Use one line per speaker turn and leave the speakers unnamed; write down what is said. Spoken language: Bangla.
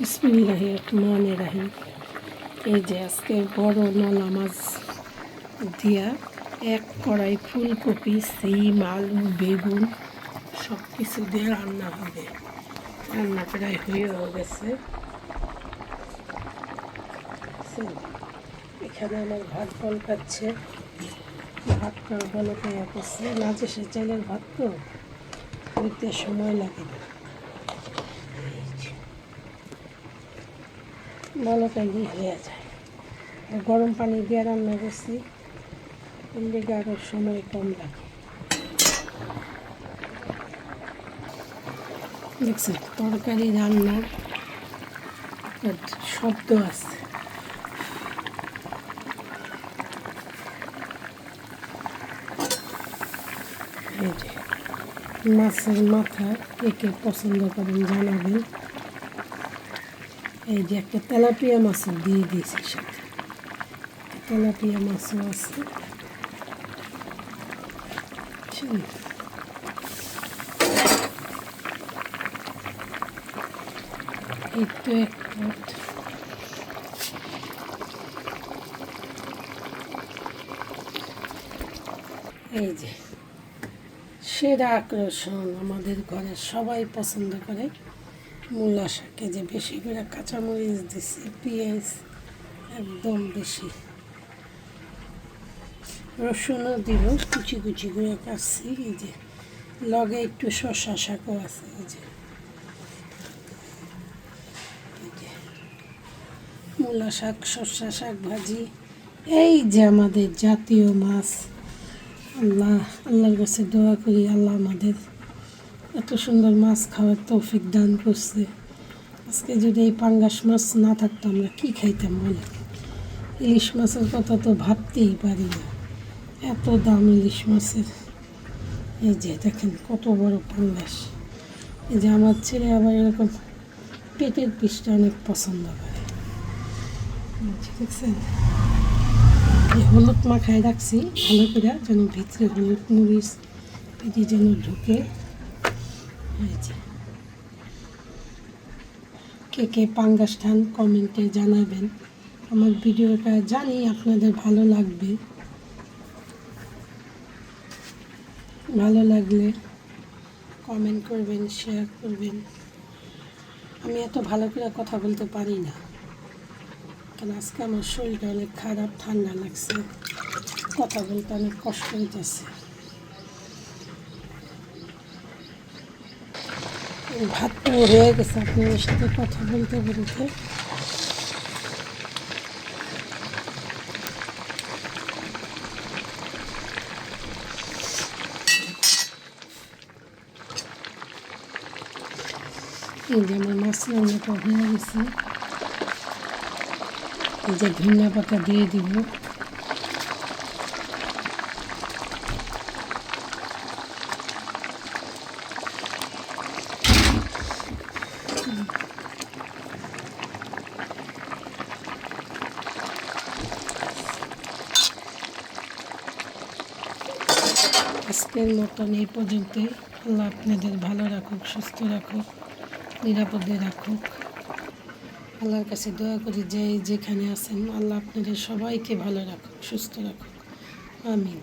বিসমিল্লাহ রহমান রাহিম এই যে আজকে বড় নলা মাছ দিয়া এক কড়াই ফুলকপি, সিম, আলু, বেগুন সব কিছু দিয়ে রান্না হবে। রান্না প্রায় হয়েও গেছে। এখানে আমার ভাত বল পাচ্ছে ভাতটা বলে পেয়ে করছে মাঝে সে চালের ভাত তো হইতে সময় লাগে না। কালি হয়ে যায়। গরম পানি দিয়ে রান্না করছি লেগে আরও সময় কম লাগে। দেখছেন, তরকারি রান্নার শব্দ আছে। মাছের মাথা কে কে পছন্দ করেন, জানাবেন। এই যে একটা তেলাপিয়া মাছও দিয়ে দিয়েছি সাথে তেলাপিয়া মাছও আছে। তো এক এই যে সেরা আকর্ষণ আমাদের ঘরে সবাই পছন্দ করে। মূলা শাকে যে বেশি করে কাঁচামরিচ দিছি, পেঁয়াজ একদম বেশি। রসুনও দিব, কুচি কুচি করে কাটছি, এই যে লগে একটু শসা শাকও আছে, এই যে। মূলা শাক শসা শাক ভাজি, এই যে আমাদের জাতীয় মাছ। আল্লাহ, আল্লাহর কাছে দোয়া করি, আল্লাহ আমাদের এত সুন্দর মাছ খাওয়ার তৌফিক দান করছে। আজকে যদি এই পাঙ্গাস মাছ না থাকতো আমরা কী খাইতাম বলে? ইলিশ মাছের কথা তো ভাবতেই পারি না। এত দাম ইলিশ মাছের। এই যে দেখেন কত বড় পাঙ্গাস। এই যে আমার ছেলে আবার এরকম পেটের পিসটা অনেক পছন্দ করে। দেখছেন? এই হলুদ মাখায় রাখছি ভালো করে যেন ভিতরে হলুদ মরিচ পেটে যেন ঢুকে। যে কে কে পাঙ্গাস কমেন্টে জানাবেন। আমার ভিডিওটা জানি আপনাদের ভালো লাগবে। ভালো লাগলে কমেন্ট করবেন, শেয়ার করবেন। আমি এত ভালো করে কথা বলতে পারি না। কারণ আজকে আমার শরীরটা অনেক খারাপ, ঠান্ডা লাগছে। কথা বলতে অনেক কষ্ট হইতেছে। ভাত তো হয়ে গেছে আপনাদের সাথে কথা বলতে বলতে। যে আমার মাছ রান্নাটা হয়ে গেছে এই যে ধনিয়া পাতা দিয়ে দিব। আজকের মতন এই পর্যন্তই। আল্লাহ আপনাদের ভালো রাখুক, সুস্থ রাখুক, নিরাপদে রাখুক। আল্লাহর কাছে দয়া করি যে যেখানে আছেন, আল্লাহ আপনাদের সবাইকে ভালো রাখুক, সুস্থ রাখুক। আমিন।